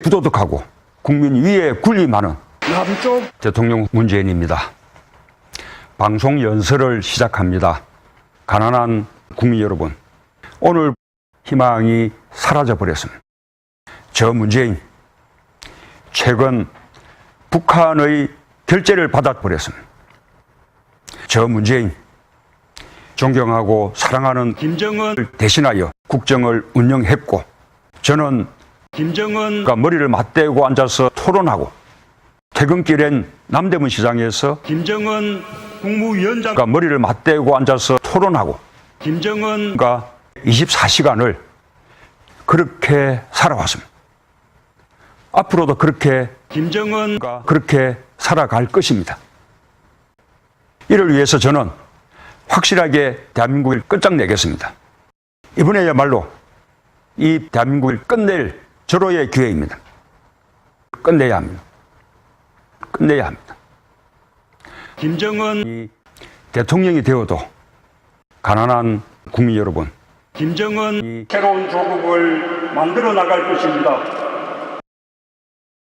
부도덕하고 국민 위에 군림하는 남쪽 대통령 문재인입니다. 방송 연설을 시작합니다. 가난한 국민 여러분, 오늘 희망이 사라져 버렸습니다. 저 문재인, 최근 북한의 결재를 받아 버렸습니다. 저 문재인, 존경하고 사랑하는 김정은을 대신하여 국정을 운영했고, 저는 김정은과 머리를 맞대고 앉아서 토론하고, 퇴근길엔 남대문 시장에서 김정은 국무위원장과 머리를 맞대고 앉아서 토론하고 김정은과 24시간을 그렇게 살아왔습니다. 앞으로도 그렇게 김정은과 그렇게 살아갈 것입니다. 이를 위해서 저는 확실하게 대한민국을 끝장내겠습니다. 이번에야말로 이 대한민국을 끝낼 절호의 기회입니다. 끝내야 합니다. 끝내야 합니다. 김정은이 대통령이 되어도 가난한 국민 여러분, 김정은이 새로운 조국을 만들어 나갈 것입니다.